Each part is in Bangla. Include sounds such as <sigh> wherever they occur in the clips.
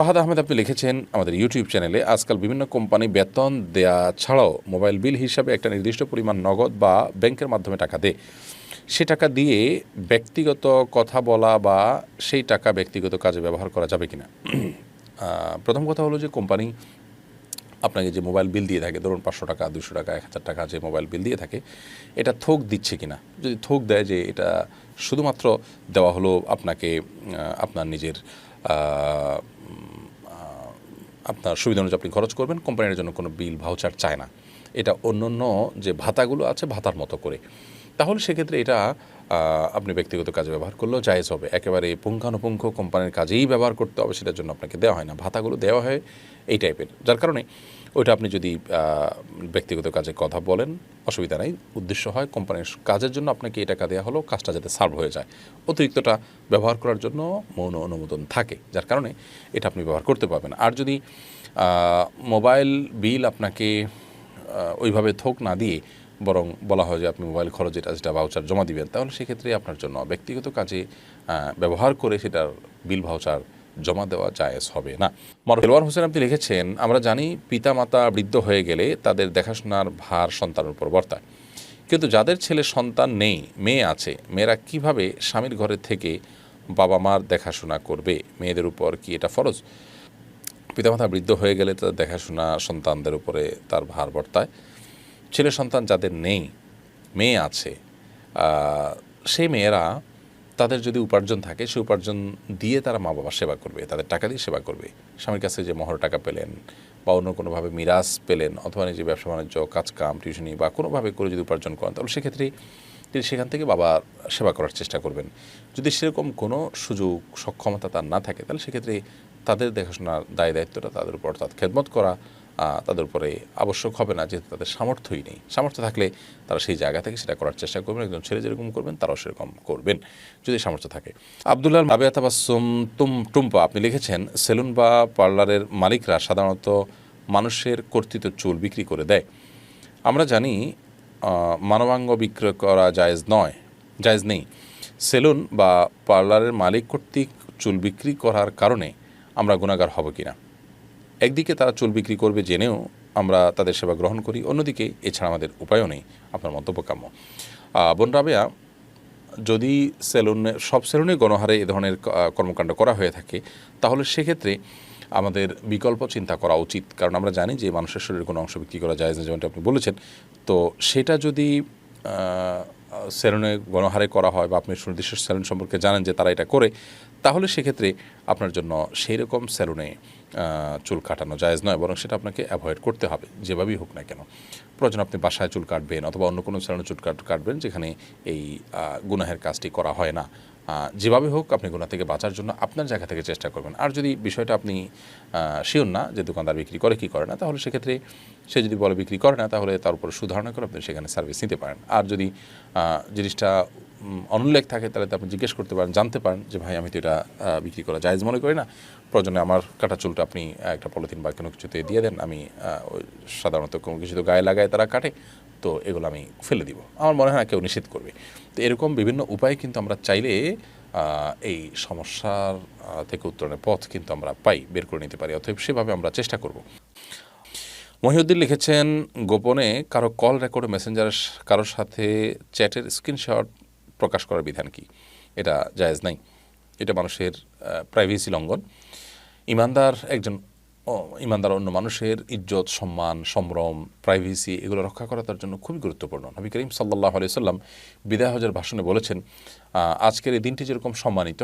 ফাহাদ আহমেদ আপনি লিখেছেন আমাদের ইউটিউব চ্যানেলে আজকাল বিভিন্ন কোম্পানি বেতন দেয়া ছাড়াও মোবাইল বিল হিসাবে একটা নির্দিষ্ট পরিমাণ নগদ বা ব্যাংকের মাধ্যমে টাকা দেয়। সে টাকা দিয়ে ব্যক্তিগত কথা বলা বা সেই টাকা ব্যক্তিগত কাজে ব্যবহার করা যাবে কিনা? আহ, প্রথম কথা হলো যে কোম্পানি আপনাকে যে মোবাইল বিল দিয়ে থাকে ধরুন পাঁচশো টাকা দুশো টাকা এক হাজার টাকা যে মোবাইল বিল দিয়ে থাকে এটা থোক দিচ্ছে কিনা? যদি থোক দেয় যে এটা শুধুমাত্র দেওয়া হলো আপনাকে আপনার নিজের আপনার সুবিধা অনুযায়ী আপনি খরচ করবেন, কোম্পানির জন্য কোনো বিল ভাউচার চায় না। এটা অন্য অন্য যে ভাতাগুলো আছে, ভাতার মতো করে। তাহলে সেক্ষেত্রে এটা আপনি ব্যক্তিগত কাজে ব্যবহার করলেও জায়েজ হবে। একেবারে পুঙ্খানুপুঙ্খ কোম্পানির কাজেই ব্যবহার করতে হবে, সেটার জন্য আপনাকে দেওয়া হয় না। ভাতাগুলো দেওয়া হয় এই টাইপের। যার কারণে ওইটা আপনি যদি ব্যক্তিগত কাজে কথা বলেন, অসুবিধা নাই। উদ্দেশ্য হয় কোম্পানির কাজের জন্য আপনাকে এই টাকা দেওয়া হলো, কাজটা যাতে সার্ভ হয়ে যায়। অতিরিক্তটা ব্যবহার করার জন্য মৌন অনুমোদন থাকে, যার কারণে এটা আপনি ব্যবহার করতে পারবেন। আর যদি মোবাইল বিল আপনাকে ওইভাবে থোক না দিয়ে বরং বলা হয় যে আপনি মোবাইল খরচ যেটা যেটা ভাউচার জমা দিবেন, তাহলে সেক্ষেত্রে আপনার জন্য ব্যক্তিগত কাজে ব্যবহার করে সেটার বিল ভাউচার জমা দেওয়া জায়েজ হবে না। মরফেলওয়ার হোসেন আপনি লিখেছেন, আমরা জানি পিতা মাতা বৃদ্ধ হয়ে গেলে তাদের দেখাশোনার ভার সন্তানের উপর বর্তায়। কিন্তু যাদের ছেলে সন্তান নেই, মেয়ে আছে, মেয়েরা কীভাবে স্বামীর ঘরে থেকে বাবা মার দেখাশোনা করবে? মেয়েদের উপর কি এটা ফরজ? পিতামাতা বৃদ্ধ হয়ে গেলে তাদের দেখাশোনা সন্তানদের উপরে তার ভার বর্তায়। ছেলে সন্তান যাদের নেই, মেয়ে আছে সেই মেয়েরা তাদের যদি উপার্জন থাকে সেই উপার্জন দিয়ে তারা মা বাবার সেবা করবে, তাদের টাকা দিয়ে সেবা করবে। স্বামীর কাছে যে মহর টাকা পেলেন বা অন্য কোনোভাবে মিরাজ পেলেন অথবা নিজে ব্যবসা বাণিজ্য, কাজকাম টিউশনি বা কোনোভাবে করে যদি উপার্জন করেন, তাহলে সেক্ষেত্রে তিনি সেখান থেকে বাবার সেবা করার চেষ্টা করবেন। যদি সেরকম কোনো সুযোগ, সক্ষমতা তার না থাকে, তাহলে সেক্ষেত্রে তাদের দেখাশোনার দায় দায়িত্বটা তাদের উপর অর্থাৎ খেদমত করা তাদের উপরে আবশ্যক হবে না, যেহেতু তাদের সামর্থ্যই নেই। সামর্থ্য থাকলে তারা সেই জায়গা থেকে সেটা করার চেষ্টা করবেন, একজন ছেলে যেরকম করবেন, তারাও সেরকম করবেন, যদি সামর্থ্য থাকে। আবদুল্লাহ রাবেয়া তাবাসুম তুম টুম্পা, আপনি লিখেছেন, সেলুন বা পার্লারের মালিকরা সাধারণত মানুষের কর্তৃত চুল বিক্রি করে দেয়। আমরা জানি মানবাঙ্গ বিক্রয় করা জায়েজ নয়, জায়েজ নেই। সেলুন বা পার্লারের মালিক কর্তৃক চুল বিক্রি করার কারণে আমরা গুণাগার হব কিনা? একদিকে তারা চুল বিক্রি করবে জেনেও আমরা তাদের সেবা গ্রহণ করি, অন্যদিকে এছাড়া আমাদের উপায়ও নেই, আপনার মন্তব্য কাম্য। বোন রাবেয়া, যদি সেলুনে, সব সেলুনে গণহারে এ ধরনের কর্মকাণ্ড করা হয়ে থাকে, তাহলে সেক্ষেত্রে আমাদের বিকল্প চিন্তা করা উচিত। কারণ আমরা জানি যে মানুষের শরীরের কোনো অংশ বিক্রি করা যায় না, যেমনটা আপনি বলেছেন। তো সেটা যদি সেলুনে গণহারে করা হয় বা আপনি সুনির্দিষ্ট সেলুন সম্পর্কে জানেন যে তারা এটা করে, তাহলে সেক্ষেত্রে আপনার জন্য সেই রকম সেলুনে চুল কাটানো জায়েজ নয়, বরং সেটা আপনাকে অ্যাভয়েড করতে হবে, যেভাবেই হোক না কেন। প্রয়োজন আপনি বাসায় চুল কাটবেন অথবা অন্য কোনো সেলুনে চুল কাট, কাটবেন যেখানে এই গুনাহের কাজটি করা হয় না। যেভাবে হোক আপনি গুণা থেকে বাঁচার জন্য আপনার জায়গা থেকে চেষ্টা করবেন। আর যদি বিষয়টা আপনি শিওর না যে দোকানদার বিক্রি করে কি করে না, তাহলে সেক্ষেত্রে সে যদি বলে বিক্রি করে না, তাহলে তার উপর সুধারণা করে আপনি সেখানে সার্ভিস নিতে পারেন। আর যদি জিনিসটা অনুল্লেখ থাকে, তাহলে তো আপনি জিজ্ঞেস করতে পারেন, জানতে পারেন যে, ভাই, আমি তো এটা বিক্রি করা জায়েজ মনে করি না। প্রয়োজনে আমার কাটা চুলটা আপনি একটা পলিথিন বা কোনো কিছুতে দিয়ে দেন। আমি সাধারণত কোনো কিছু তো গায়ে লাগায় তারা কাটে। তো এগুলো আমি ফেলে দিব। আমার মনে হয় না কেউ নিষেধ করবে। তো এরকম বিভিন্ন উপায় কিন্তু আমরা চাইলে এই সমস্যার থেকে উত্তরণের পথ কিন্তু আমরা পাই, বের করে নিতে পারি। অতএব সেভাবে আমরা চেষ্টা করব। মহিউদ্দিন লিখেছেন, গোপনে কারও কল রেকর্ড মেসেঞ্জারের কারোর সাথে চ্যাটের স্ক্রিনশট প্রকাশ করার বিধান কি? এটা জায়েজ নাই। এটা মানুষের প্রাইভেসি লঙ্ঘন। ইমানদার একজন ইমানদার অন্য মানুষের ইজ্জত, সম্মান, সম্ভ্রম প্রাইভেসি এগুলো রক্ষা করা তার জন্য খুবই গুরুত্বপূর্ণ। নবী করিম সাল্লাহ আলিয়া সাল্লাম বিদায় হজের ভাষণে বলেছেন আজকের এই দিনটি যেরকম সম্মানিত,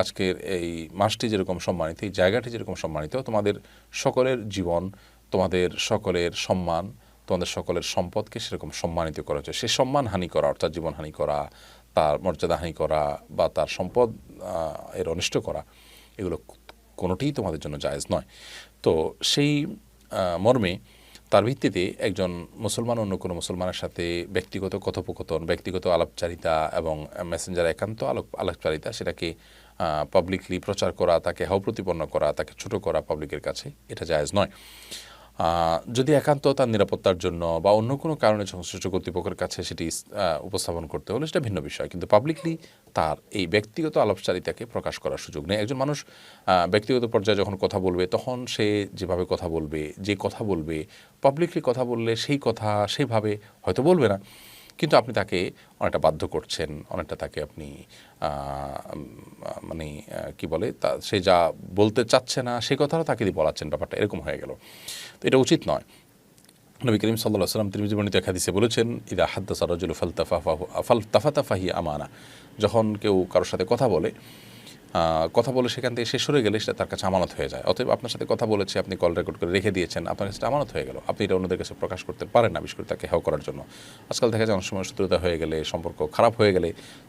আজকের এই মাসটি যেরকম সম্মানিত, এই জায়গাটি যেরকম সম্মানিত, তোমাদের সকলের জীবন, তোমাদের সকলের সম্মান, তোমাদের সকলের সম্পদকে সেরকম সম্মানিত করা হচ্ছে। সে সম্মান হানি করা, অর্থাৎ জীবন হানি করা, তার মর্যাদা হানি করা বা তার সম্পদ এর অনিষ্ট করা, এগুলো কোনোটিই তোমাদের জন্য জায়েজ নয়। তো সেই মর্মে তার ভিত্তিতে একজন মুসলমান, অন্য কোনো মুসলমানের সাথে ব্যক্তিগত কথোপকথন, ব্যক্তিগত আলাপচারিতা এবং মেসেঞ্জার একান্ত আলোক, আলাপচারিতা সেটাকে পাবলিকলি প্রচার করা, তাকে হাও প্রতিপন্ন করা, তাকে ছোট করা পাবলিকের কাছে, এটা জায়জ নয়। যদি একান্ত তার নিরাপত্তার জন্য বা অন্য কোনো কারণে সংশ্লিষ্ট কর্তৃপক্ষের কাছে সেটি উপস্থাপন করতে হলে সেটা ভিন্ন বিষয়। কিন্তু পাবলিকলি তার এই ব্যক্তিগত আলাপচারিতাকে প্রকাশ করার সুযোগ নেই। একজন মানুষ ব্যক্তিগত পর্যায়ে যখন কথা বলবে, তখন সে যেভাবে কথা বলবে, যে কথা বলবে পাবলিকলি কথা বললে সেই কথা সেভাবে হয়তো বলবে না। কিন্তু আপনি তাকে অনেকটা বাধ্য করছেন, অনেকটা তাকে আপনি মানে কি বলে, তা, সে যা বলতে চাচ্ছে না সেই কথাটা তাকে দিয়ে বলাচ্ছেন, ব্যাপারটা এরকম হয়ে গেল। তো এটা উচিত নয়। নবী করিম সাল্লাহ সাল্লাম তিনি জীবনীতে একাদিসে বলেছেন, ইদা হাদ্দা সারাজুল ফালতাফা ফাল তাফাতাফাহি আমানা। যখন কেউ কারোর সাথে কথা বলে কথা বলে সেখান থেকে শেষ হয়ে গেলে সেটা তার কাছে আমানত হয়ে যায়। অতএব আপনার সাথে কথা বলেছে, আপনি কল রেকর্ড করে রেখে দিয়েছেন, আপনার কাছে আমানত হয়ে গেল। আপনি এটা অন্যদের কাছে প্রকাশ করতে পারেন না বিশেষ করে তাকে হেও করার জন্য। আজকাল দেখা যায় অনেক সময় শত্রুতা হয়ে গেলে, সম্পর্ক খারাপ হয়ে গেলে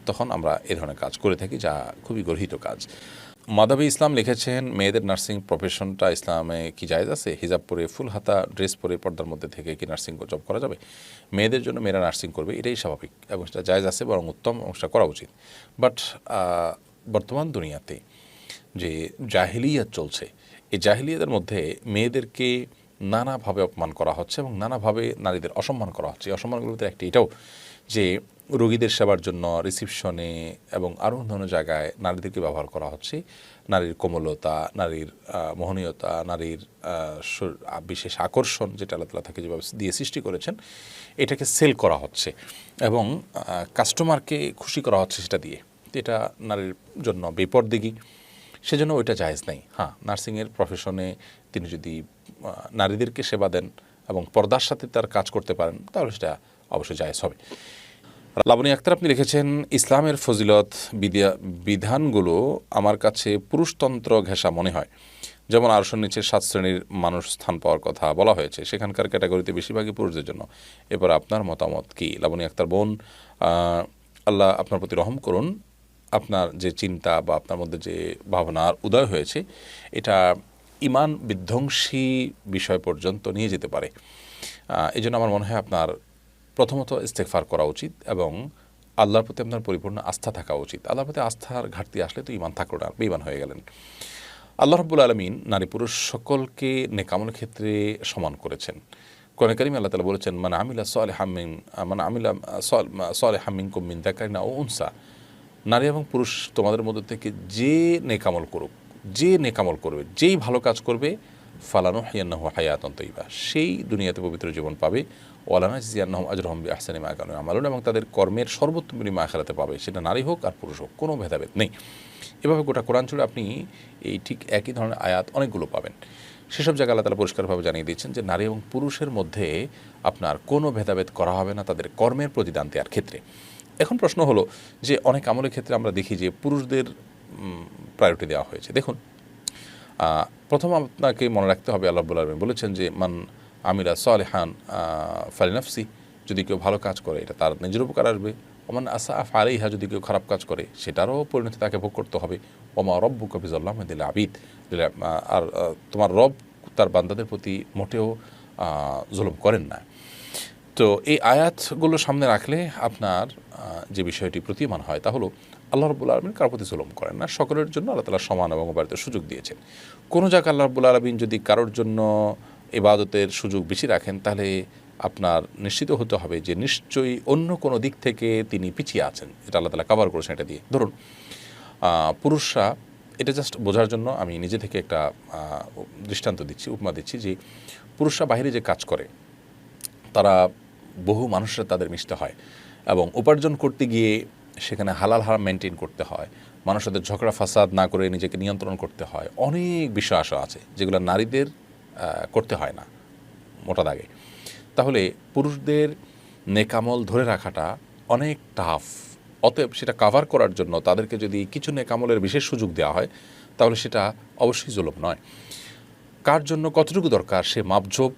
তখন আমরা এ ধরনের কাজ করে থাকি যা খুবই গর্হিত কাজ। মাদাবী ইসলাম লিখেছেন, মেয়েদের নার্সিং প্রফেশনটা ইসলামে কি জায়েজ আছে? হিজাব পরে, ফুল হাতা, ড্রেস পরে, পর্দার মধ্যে থেকে কি নার্সিং জব করা যাবে? মেয়েদের জন্য মেয়েরা নার্সিং করবে, এটাই স্বাভাবিক এবং সেটা জায়েজ আছে বরং উত্তম সেটা করা উচিত। বাট বর্তমান দুনিয়াতে যে জাহিলিয়াত চলছে, এই জাহিলিয়াতের মধ্যে মেয়েদেরকে নানাভাবে অপমান করা হচ্ছে এবং নানাভাবে নারীদের অসম্মান করা হচ্ছে। এই অসম্মানগুলোর ভিতরে একটি এটাও যে রোগীদের সেবার জন্য রিসিপশনে এবং আরও অন্যান্য জায়গায় নারীদেরকে ব্যবহার করা হচ্ছে। নারীর কোমলতা, নারীর মোহনীয়তা, নারীর বিশেষ আকর্ষণ যেটা আল্লাহ তালা তাকে যেভাবে দিয়ে সৃষ্টি করেছেন, এটাকে সেল করা হচ্ছে এবং কাস্টমারকে খুশি করা হচ্ছে সেটা দিয়ে। এটা নারীর জন্য বেপরদিগি। সেজন্য ওইটা জায়েজ নেই। হ্যাঁ নার্সিংয়ের প্রফেশনে তিনি যদি নারীদেরকে সেবা দেন এবং পর্দার সাথে তার কাজ করতে পারেন, তাহলে সেটা অবশ্যই জায়েজ হবে। লাবণী আক্তার, আপনি লিখেছেন, ইসলামের ফজিলত বিদ্যা বিধানগুলো আমার কাছে পুরুষতন্ত্র ঘেঁষা মনে হয়। যেমন আরশোর নিচে সাত শ্রেণির মানুষ স্থান পাওয়ার কথা বলা হয়েছে, সেখানকার ক্যাটাগরিতে বেশিরভাগই পুরুষদের জন্য। এবার আপনার মতামত কি? লাবণী আক্তার বোন আল্লাহ আপনার প্রতি রহম করুন। আপনার যে চিন্তা বা আপনার মধ্যে যে ভাবনার উদয় হয়েছে, এটা ইমান বিধ্বংসী বিষয় পর্যন্ত নিয়ে যেতে পারে। এই জন্য আমার মনে হয় আপনার প্রথমত ইস্তেকফার করা উচিত এবং আল্লাহর প্রতি আপনার পরিপূর্ণ আস্থা থাকা উচিত। আল্লাহর প্রতি আস্থার ঘাটতি আসলে তো ইমান থাকল না বেইমান হয়ে গেলেন। আল্লাহ রব্বুল আলমিন নারী পুরুষ সকলকে নেকামল ক্ষেত্রে সমান করেছেন। কোরআন করিম আল্লাহ তালা বলেছেন মানে আমিলা সলে হামিন মানে আমিলা সলে হামিন কুমিন দেখারিনা ও উনসা। নারী এবং পুরুষ তোমাদের মধ্যে থেকে যে নেকামল করুক, যে নেকামল করবে, যেই ভালো কাজ করবে, ফালানো হিয়ান্নাহ হায়াতন তৈবা সেই দুনিয়াতে পবিত্র জীবন পাবে। ওয়ালানা জিয়ান্নাহম আজরহম বি আহসানি মাকানু আমালুন এবং তাদের কর্মের সর্বোত্তম বিনিময় আখেরাতে পাবে। সেটা নারী হোক আর পুরুষ হোক, কোনো ভেদাভেদ নেই। এভাবে গোটা কোরআন আপনি এই ঠিক একই ধরনের আয়াত অনেকগুলো পাবেন। সেসব জায়গা আল্লাহ তালা পরিষ্কারভাবে জানিয়ে দিচ্ছেন যে, নারী এবং পুরুষের মধ্যে আপনার কোনো ভেদাভেদ করা হবে না, তাদের কর্মের প্রতিদান দেওয়ার ক্ষেত্রে। এখন প্রশ্ন হলো যে অনেক আমলের ক্ষেত্রে আমরা দেখি যে পুরুষদের প্রায়োরিটি দেওয়া হয়েছে। দেখুন প্রথম আপনাকে মনে রাখতে হবে, আল্লাহ আলমী বলেছেন যে, মান আমিরা সালেহান ফালিনাফসি যদি কেউ ভালো কাজ করে, এটা তার নিজের উপকার আসবে। ওমান আসা আফ যদি কেউ খারাপ কাজ করে, সেটারও পরিণতি তাকে ভোগ করতে হবে। ওমা রব্বু কবিজুল্লাহ দিলে আবিদ আর তোমার রব তার বান্দাদের প্রতি মোটেও জুলুম করেন না। তো এই আয়াতগুলো সামনে রাখলে আপনার যে বিষয়টি প্রতীয়মান হয় তা হলো, আল্লাহ রবুল্লা আলমিন কারোর প্রতি জুলুম করেন না। সকলের জন্য আল্লাহ তালা সমান এবং বাড়িতে সুযোগ দিয়েছেন। কোনো জায়গায় আল্লাহ রবুল্লা আলমিন যদি কারোর জন্য ইবাদতের সুযোগ বেশি রাখেন, তাহলে আপনার নিশ্চিত হতে হবে যে নিশ্চয়ই অন্য কোনো দিক থেকে তিনি পিছিয়ে আছেন। এটা আল্লাহ তালা কাভার করেছেন এটা দিয়ে। ধরুন পুরুষরা, এটা জাস্ট বোঝার জন্য আমি নিজে থেকে একটা দৃষ্টান্ত দিচ্ছি, উপমা দিচ্ছি যে পুরুষরা বাইরে যে কাজ করে তারা বহু মানুষের তাদের মিশতে হয় এবং উপার্জন করতে গিয়ে সেখানে হালাল হারাম মেনটেন করতে হয়। মানুষদের ঝগড়া ফাসাদ না করে নিজেকে নিয়ন্ত্রণ করতে হয়। অনেক বিষয় আসা আছে যেগুলো নারীদের করতে হয় না মোটা দাগে। তাহলে পুরুষদের নেকামল ধরে রাখাটা অনেক টাফ অতএব সেটা কাভার করার জন্য তাদেরকে যদি কিছু নেকামলের বিশেষ সুযোগ দেওয়া হয়, তাহলে সেটা অবশ্যই জুলুম নয়। কার জন্য কতটুকু দরকার সে মাপঝোপ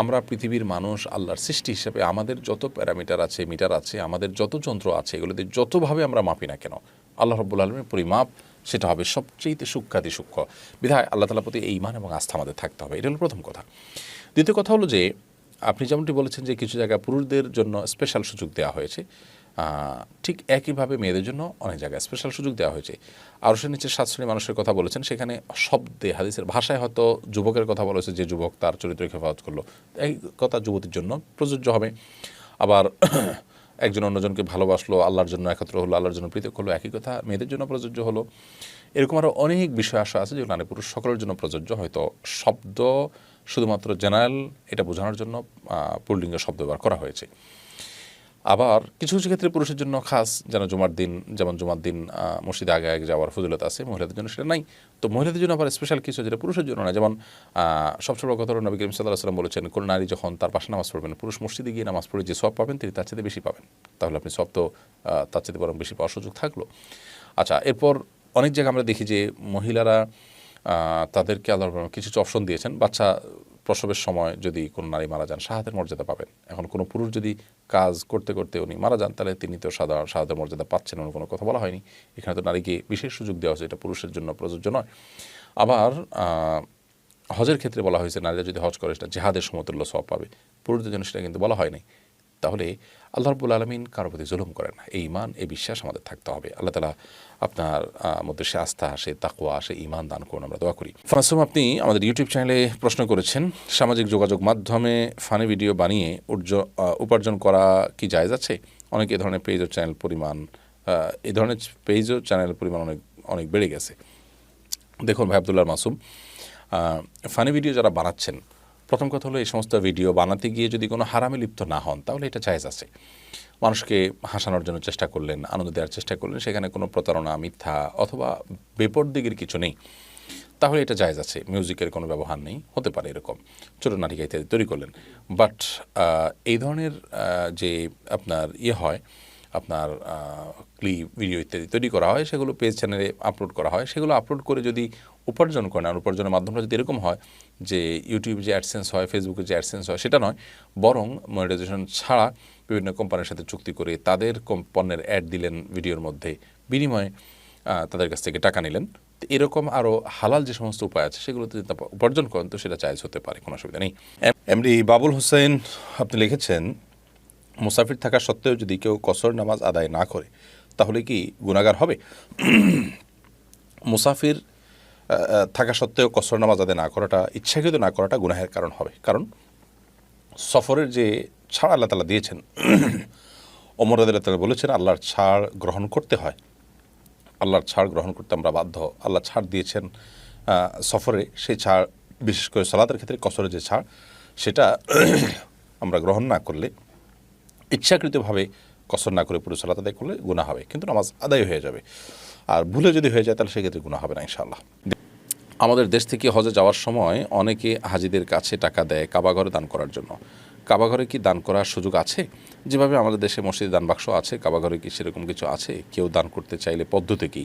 আমরা পৃথিবীর মানুষ, আল্লাহর সৃষ্টি হিসেবে আমাদের যত প্যারামিটার আছে, মিটার আছে, আমাদের যত যন্ত্র আছে, এগুলোতে যতভাবে আমরা মাপি না কেন, আল্লাহ রব্বুল আলমের পরিমাপ সেটা হবে সবচেয়ে সূক্ষাতি সূক্ষ্ম। বিধায় আল্লাহ তালার প্রতি এই মান এবং আস্থা আমাদের থাকতে হবে, এটা হলো প্রথম কথা। দ্বিতীয় কথা হলো যে, আপনি যেমনটি বলেছেন যে কিছু জায়গায় পুরুষদের জন্য স্পেশাল সুযোগ দেওয়া হয়েছে ঠিক একইভাবে মেয়েদের জন্য অনেক জায়গায় স্পেশাল সুযোগ দেওয়া হয়েছে। আরও সে নিচে সাত শ্রেণি মানুষের কথা বলেছেন, সেখানে শব্দে হাদিসের ভাষায় হয়তো যুবকের কথা বলেছে যে যুবক তার চরিত্র হেফাজত করল। এই কথা যুবতীর জন্য প্রযোজ্য হবে। আবার <clears throat> একজন অন্যজনকে ভালোবাসলো, আল্লাহর জন্য একত্র হলো, আল্লাহর জন্য পৃথক হলো একই কথা মেয়েদের জন্য প্রযোজ্য হলো। এরকম আরও অনেক বিষয় আশা আছে যেগুলো নারী পুরুষ সকলের জন্য প্রযোজ্য, হয়তো শব্দ শুধুমাত্র জেনারেল এটা বোঝানোর জন্য পুল্লিঙ্গ শব্দ ব্যবহার করা হয়েছে। আবার কিছু কিছু ক্ষেত্রে পুরুষের জন্য খাস, যেন জুমার দিন, যেমন জুমার দিন মসজিদে আগে আগে যাওয়ার ফজিলত আছে, মহিলাদের জন্য সেটা নাই। তো মহিলাদের জন্য আবার স্পেশাল কিছু যেটা পুরুষের জন্য না। যেমন সবচেয়ে বড় কথা নবী করিম সাল্লাহ সাল্লাম বলেছেন, কোনো নারী যখন তার পাশে নামাজ পড়বেন, পুরুষ মসজিদে গিয়ে নামাজ পড়ে যে সব পাবেন, তিনি তার চেয়ে বেশি পাবেন। তাহলে আপনি সব তো তার চেয়ে বরং বেশি পাওয়ার সুযোগ থাকল। আচ্ছা এরপর অনেক জায়গায় আমরা দেখি যে মহিলারা তাদেরকে আল্লাহ কিছু কিছু অপশন দিয়েছেন। বাচ্চা প্রসবের সময় যদি কোনো নারী মারা যান, শাহাদের মর্যাদা পাবেন। এখন কোনো পুরুষ যদি কাজ করতে করতে উনি মারা যান, তাহলে তিনি তো সাধারণ শাহাদের মর্যাদা পাচ্ছেন অন্য কোনো কথা বলা হয়নি। এখানে তো নারীকে বিশেষ সুযোগ দেওয়া হয়েছে, এটা পুরুষের জন্য প্রযোজ্য নয়। আবার হজের ক্ষেত্রে বলা হয়েছে, নারীরা যদি হজ করে, সেটা জেহাদের সমতুল্য সব পাবে। পুরুষদের জন্য সেটা কিন্তু বলা হয়নি তাহলে আল্লাহ রব্বুল আলমিন কারও প্রতি জুলুম করেন এই ইমান এই বিশ্বাস আমাদের থাকতে হবে। আল্লাহ তালা আপনার মধ্যে সে আস্থা আসে তাকুয়া আসে ইমান দান করুন আমরা দোয়া করি। ফারাসুম আপনি আমাদের ইউটিউব চ্যানেলে প্রশ্ন করেছেন, সামাজিক যোগাযোগ মাধ্যমে ফানি ভিডিও বানিয়ে উপার্জন করা কি জায়েজ আছে? অনেক এ ধরনের পেজ ও চ্যানেল পরিমাণ এ ধরনের পেজ ও চ্যানেল পরিমাণ অনেক অনেক বেড়ে গেছে। দেখুন ভাই আবদুল্লাহ মাসুম ফানি ভিডিও যারা বানাচ্ছেন প্রথম কথা হলো, এই সমস্ত ভিডিও বানাতে গিয়ে যদি কোনো হারামে লিপ্ত না হন, তাহলে এটা জায়েজ আছে। মানুষকে হাসানোর জন্য চেষ্টা করলেন, আনন্দ দেওয়ার চেষ্টা করলেন, সেখানে কোনো প্রতারণা, মিথ্যা অথবা বেপর দিকের কিছু নেই। তাহলে এটা জায়জ আছে, মিউজিকের কোনো ব্যবহার নেই, হতে পারে এরকম। ছোটো নাটিকা ইত্যাদি তৈরি করলেন। বাট এই ধরনের যে আপনার ইয়ে হয়, আপনার ক্লিপ, ভিডিও ইত্যাদি তৈরি করা হয়, সেগুলো পেজ চ্যানেলে আপলোড করা হয়। সেগুলো আপলোড করে যদি উপার্জন করেন আর উপার্জনের মাধ্যমটা যদি এরকম হয় যে ইউটিউবে যে অ্যাডসেন্স হয় ফেসবুকে যে অ্যাডসেন্স হয়, সেটা নয়, বরং মনিটাইজেশন ছাড়া বিভিন্ন কোম্পানির সাথে চুক্তি করে তাদের পণ্যের অ্যাড দিলেন ভিডিওর মধ্যে। বিনিময়ে তাদের কাছ থেকে টাকা নিলেন। এরকম আরও হালাল যে সমস্ত উপায় আছে, সেগুলোতে যদি উপার্জন করেন, তো সেটা চাইজ হতে পারে, কোনো অসুবিধা নেই। এমডি বাবুল হোসেন, আপনি লিখেছেন, মুসাফির থাকা সত্ত্বেও যদি কেউ কসর নামাজ আদায় না করে, তাহলে কি গুণাগার হবে? মুসাফির থাকা সত্ত্বেও কসর নামাজ আদায় না করাটা, ইচ্ছাকৃত না করাটা গুনাহের কারণ হবে। কারণ সফরের যে ছাড় আল্লাহ তালা দিয়েছেন, <clears throat> ওমর আদাল্লাহ তালা বলেছেন, আল্লাহর ছাড় গ্রহণ করতে হয়। আল্লাহর ছাড় গ্রহণ করতে আমরা বাধ্য। আল্লাহ ছাড় দিয়েছেন সফরে সেই ছাড়, বিশেষ করে সালাতের ক্ষেত্রে কসরের যে ছাড়, সেটা <clears throat> আমরা গ্রহণ না করলে, ইচ্ছাকৃতভাবে কসর না করে পুরো সালাত আদায় করলে গুণা হবে। কিন্তু নামাজ আদায় হয়ে যাবে। আর ভুলে যদি হয়ে যায়, তাহলে সেক্ষেত্রে গুণা হবে না ইনশাল্লাহ আমাদের দেশ থেকে হজে যাওয়ার সময় অনেকে হাজিদের কাছে টাকা দেয় কাবাঘরে দান করার জন্য। কাবাঘরে কি দান করার সুযোগ আছে? যেভাবে আমাদের দেশে মসজিদে দান বাক্স আছে, কাবাঘরে কি সেরকম কিছু আছে? কেউ দান করতে চাইলে পদ্ধতি কী?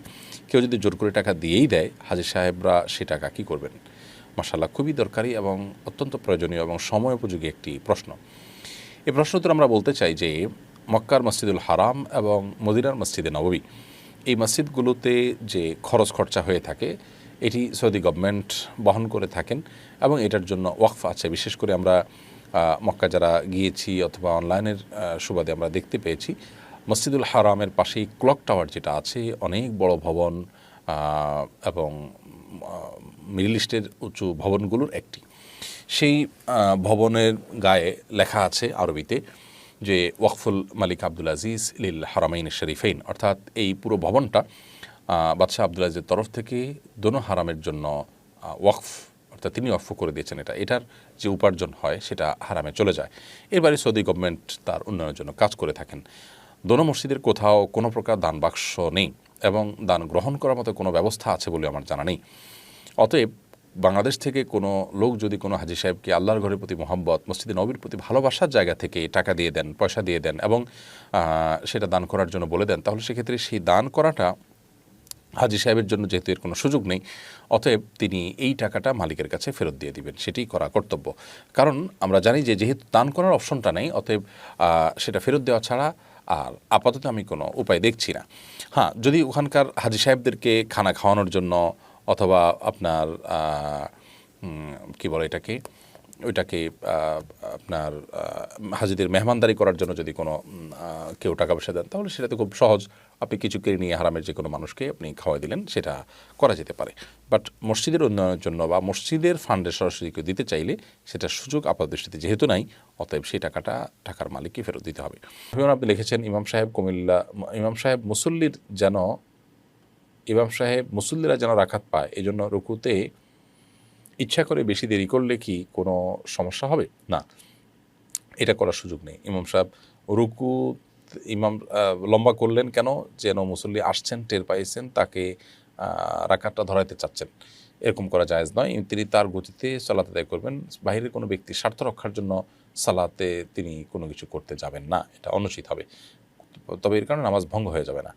কেউ যদি জোর করে টাকা দিয়েই দেয়, হাজির সাহেবরা সে টাকা কী করবেন? মাসাল্লাহ খুবই দরকারি এবং অত্যন্ত প্রয়োজনীয় এবং সময় উপযোগী একটি প্রশ্ন। এই প্রশ্ন আমরা বলতে চাই যে, মক্কার মসজিদুল হারাম এবং মদিনার মসজিদে নববী এই মসজিদগুলোতে যে খরচ খরচা হয়ে থাকে, এটি সৌদি গভর্নমেন্ট বহন করে থাকেন এবং এটার জন্য ওয়াকফ আছে। বিশেষ করে আমরা মক্কা যারা গিয়েছি অথবা অনলাইনের সুবাদে আমরা দেখতে পেয়েছি, মসজিদুল হারামের পাশেই ক্লক টাওয়ার যেটা আছে, অনেক বড় ভবন এবং মিডল ইস্টের উঁচু ভবনগুলোর একটি। সেই ভবনের গায়ে লেখা আছে আরবিতে যে ওয়াকফুল মালিক আব্দুল আজিজ লিল হারামাইন শরীফাইন। অর্থাৎ এই পুরো ভবনটা বাদশাহ আব্দুল আজিজের তরফ থেকে দোনো হারামের জন্য ওয়াকফ, অর্থাৎ তিনি ওয়াকফ করে দিয়েছেন এটা। এটার যে উপার্জন হয়, সেটা হারামে চলে যায়। এবারে সৌদি গভর্নমেন্ট তার উন্নয়নের জন্য কাজ করে থাকেন। দোনো মসজিদের কোথাও কোনো প্রকার দান বাক্স নেই এবং দান গ্রহণ করার মতো কোনো ব্যবস্থা আছে বলে আমার জানা নেই। অতএব বাংলাদেশ থেকে কোনো লোক যদি কোনো হাজি সাহেবকে আল্লাহর ঘরের প্রতি মোহাম্মত মসজিদে নবীর প্রতি ভালোবাসার জায়গা থেকে টাকা দিয়ে দেন, পয়সা দিয়ে দেন এবং সেটা দান করার জন্য বলে দেন, তাহলে সেক্ষেত্রে সেই দান করাটা হাজি সাহেবের জন্য যেহেতু এর কোনো সুযোগ নেই, অতএব তিনি এই টাকাটা মালিকের কাছে ফেরত দিয়ে দিবেন সেটি করা কর্তব্য। কারণ আমরা জানি যে যেহেতু দান করার অপশনটা নেই, অতএব সেটা ফেরত দেওয়া ছাড়া আর আপাতত আমি কোনো উপায় দেখছি না। হ্যাঁ যদি ওখানকার হাজি সাহেবদেরকে খানা খাওয়ানোর জন্য অথবা আপনার কি বলে এটাকে? ওইটাকে আপনার হাজিদের মেহমানদারি করার জন্য যদি কোনো কেউ টাকা পয়সা দেন, তাহলে সেটাতে খুব সহজ। আপনি কিছু কেড়ে নিয়ে হারামের যে কোনো মানুষকে আপনি খাওয়াই দিলেন, সেটা করা যেতে পারে। বাট মসজিদের উন্নয়নের জন্য বা মসজিদের ফান্ডে সরাসরি কেউ দিতে চাইলে সেটা সুযোগ আপাতদৃষ্টিতে যেহেতু নাই, অতএব সেই টাকাটা টাকার মালিককে ফেরত দিতে হবে। আপনি লিখেছেন, ইমাম সাহেব কুমিল্লা, ইমাম সাহেব মুসল্লির যেন ইমাম সাহেব মুসল্লিরা যেন রাখাত পায় এই জন্য রুকুতে ইচ্ছা করে বেশি দেরি করলে কি কোনো সমস্যা হবে? না, এটা করার সুযোগ নেই। ইমাম সাহেব রুকু, ইমাম লম্বা করলেন কেন? যেন মুসল্লি আসছেন, টের পাইছেন, তাকে রাখাতটা ধরাইতে চাচ্ছেন। এরকম করা জায়েজ নয়। তিনি তার গতিতে সালাত আদায় করবেন। বাইরের কোনো ব্যক্তির স্বার্থ রক্ষার জন্য সালাতে তিনি কোনো কিছু করতে যাবেন না। এটা অনুচিত হবে। তবে এর কারণে নামাজ ভঙ্গ হয়ে যাবে না।